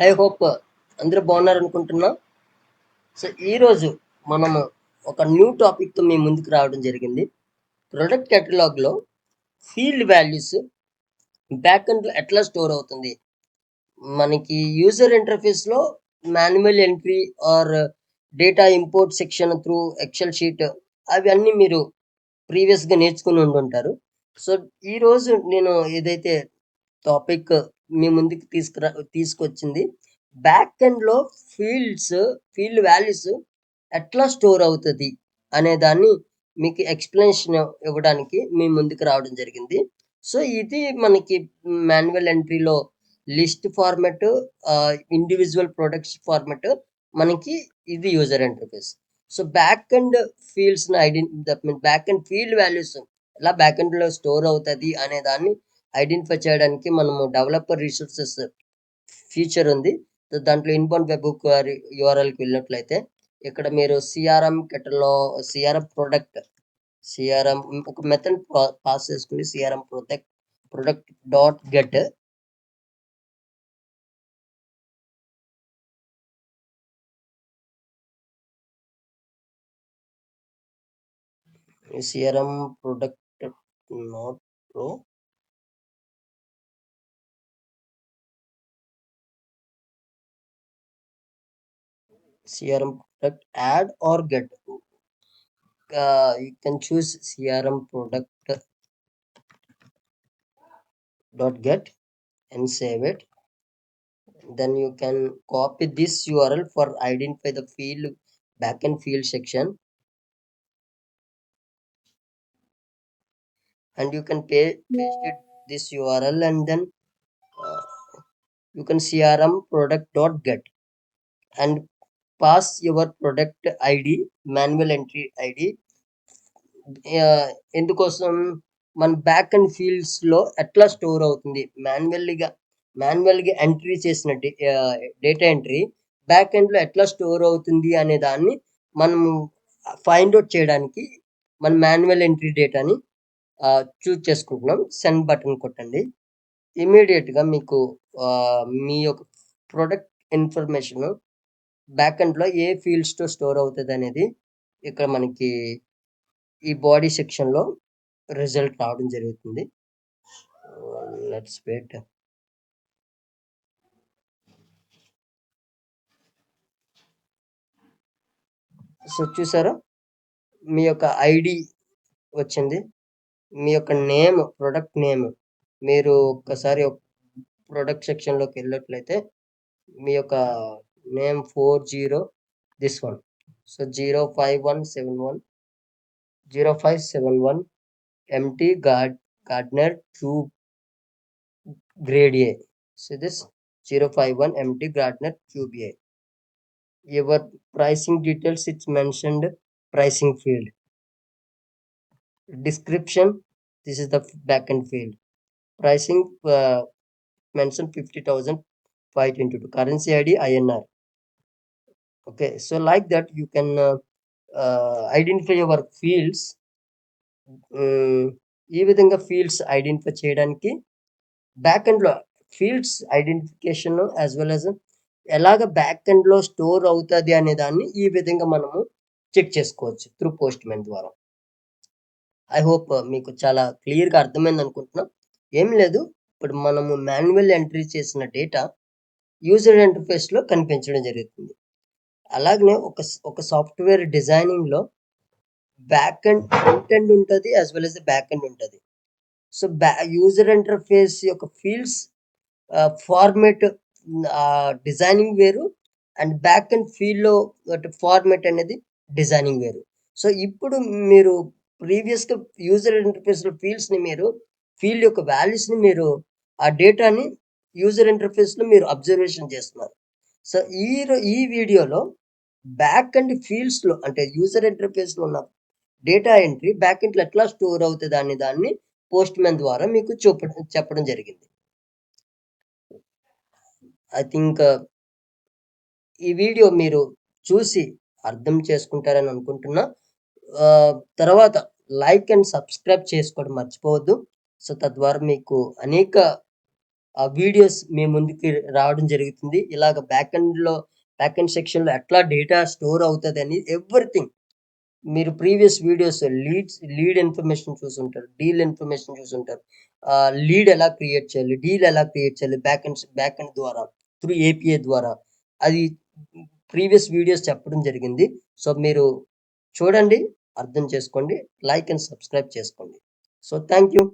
High hope అందరూ బాగున్నారు అనుకుంటున్నా సో ఈరోజు మనము ఒక న్యూ టాపిక్తో మీ ముందుకు రావడం జరిగింది. ప్రొడక్ట్ కేటలాగ్లో ఫీల్డ్ వాల్యూస్ బ్యాక్ ఎండ్లో ఎట్లా స్టోర్ అవుతుంది? మనకి user ఇంటర్ఫేస్లో manual entry or data import section through excel sheet అవన్నీ మీరు ప్రీవియస్గా నేర్చుకుని ఉండుంటారు. సో ఈరోజు నేను ఏదైతే టాపిక్ మీ ముందుకు తీసుకురా తీసుకొచ్చింది. బ్యాక్ ఎండ్లో ఫీల్డ్స్ ఫీల్డ్ వాల్యూస్ ఎట్లా స్టోర్ అవుతుంది అనే దాన్ని మీకు ఎక్స్ప్లెనేషన్ ఇవ్వడానికి మీ ముందుకు రావడం జరిగింది. సో ఇది మనకి manual ఎంట్రీలో list format individual products format మనకి ఇది user interface so back end fields ఐడెంటి back and field values ఎలా బ్యాక్ ఎండ్లో స్టోర్ అవుతుంది అనే దాన్ని ఐడెంటిఫై చేయడానికి మనము డెవలపర్ రిసోర్సెస్ ఫీచర్ ఉంది. దాంట్లో ఇన్బౌండ్ వెబ్ యూఆర్ఎల్కి వెళ్ళినట్లయితే ఇక్కడ మీరు సిఆర్ఎం కెటలో సిఆర్ఎం ప్రొడక్ట్ సిఆర్ఎం ఒక మెథడ్ పాస్ చేసుకుని CRM product product dot get CRM product not pro CRM product add or get. Uh, you can choose CRM product dot get and save it. Then you can copy this URL for identify the field backend field section. And you can paste it this URL and then uh, you can CRM product dot get and pass your product ID manual entry ID ఎందుకోసం? మన back and ఫీల్డ్స్లో ఎట్లా store అవుతుంది? మాన్యువల్గా మాన్యువల్గా entry చేసిన data entry back ఎండ్లో ఎట్లా store అవుతుంది అనే దాన్ని మనము ఫైండ్ అవుట్ చేయడానికి మన మాన్యువల్ ఎంట్రీ డేటాని చూజ్ చేసుకుంటున్నాం. సెండ్ బటన్ కొట్టండి. ఇమీడియట్గా మీకు మీ యొక్క ప్రొడక్ట్ ఇన్ఫర్మేషన్ బ్యాక్ ఎండ్లో ఏ ఫీల్డ్స్తో స్టోర్ అవుతుంది అనేది ఇక్కడ మనకి ఈ బాడీ సెక్షన్లో రిజల్ట్ రావడం జరుగుతుంది. లెట్స్ వెయిట్ సో చూసారా? మీ యొక్క ఐడి వచ్చింది. మీ యొక్క నేమ్ ప్రొడక్ట్ నేమ్ మీరు ఒక్కసారి ప్రొడక్ట్ సెక్షన్లోకి వెళ్ళినట్లయితే మీ యొక్క name 40 this one. So 05171 0571 empty guard gardener cube grade a. So this 051 empty gardner tube a. Your pricing details it's mentioned pricing field. Description this is the backend field. Pricing uh, mentioned 50000 50522 currency id inr okay so like that you can uh, uh, identify your fields. Mm, ఈ విధంగా fields identify చేయడానికి back ఎండ్లో fields identification as well as ఎలాగ back ఎండ్లో store అవుతుంది అనే దాన్ని ఈ విధంగా మనము చెక్ చేసుకోవచ్చు త్రూ పోస్ట్ మెన్ ద్వారా ఐ హోప్ uh, మీకు చాలా క్లియర్గా అర్థమైంది అనుకుంటున్నాం. ఏం లేదు ఇప్పుడు మనము మాన్యువల్ ఎంట్రీ చేసిన డేటా యూజర్ ఇంటర్ఫేస్లో కనిపించడం జరుగుతుంది. అలాగనే ఒక ఒక సాఫ్ట్వేర్ డిజైనింగ్లో బ్యాక్ అండ్ ఫ్రంట్ ఎండ్ ఉంటుంది as well as back end ఉంటుంది. సో బ్యా యూజర్ ఇంటర్ఫేస్ యొక్క ఫీల్డ్స్ ఫార్మేట్ డిజైనింగ్ వేరు అండ్ బ్యాక్ అండ్ ఫీల్డ్లో ఫార్మేట్ అనేది డిజైనింగ్ వేరు. సో ఇప్పుడు మీరు ప్రీవియస్గా యూజర్ ఇంటర్ఫేస్లో ఫీల్డ్స్ని మీరు ఫీల్డ్ యొక్క వాల్యూస్ని మీరు ఆ డేటాని యూజర్ ఇంటర్ఫేస్లో మీరు అబ్జర్వేషన్ చేస్తున్నారు. సో ఈ ఈ వీడియోలో బ్యాక్ అండ్ ఫీల్డ్స్లో అంటే యూజర్ ఇంటర్ఫేస్లో ఉన్న డేటా ఎంట్రీ బ్యాక్ ఎండ్లో ఎట్లా స్టోర్ అవుతుంది అనే దాన్ని పోస్ట్ మ్యాన్ ద్వారా మీకు చూపడం చెప్పడం జరిగింది. ఐ థింక్ uh, ఈ వీడియో మీరు చూసి అర్థం చేసుకుంటారని అనుకుంటున్నా. తర్వాత లైక్ అండ్ సబ్స్క్రైబ్ చేసుకోవడం మర్చిపోవద్దు. సో తద్వారా మీకు అనేక ఆ వీడియోస్ మీ ముందుకి రావడం జరుగుతుంది. ఇలాగ బ్యాక్లో బ్యాక్ ఎండ్ సెక్షన్లో ఎట్లా డేటా స్టోర్ అవుతుంది అని ఎవ్రీథింగ్ మీరు previous videos leads lead information చూసుంటారు డీల్ ఇన్ఫర్మేషన్ చూసుంటారు. లీడ్ ఎలా క్రియేట్ చేయాలి డీల్ ఎలా క్రియేట్ చేయాలి బ్యాక్ ఎండ్ బ్యాక్ ఎండ్ ద్వారా త్రూ ఏపీఐ ద్వారా. అది ప్రీవియస్ వీడియోస్ చెప్పడం జరిగింది. సో మీరు చూడండి అర్థం చేసుకోండి లైక్ అండ్ సబ్స్క్రైబ్ చేసుకోండి. So thank you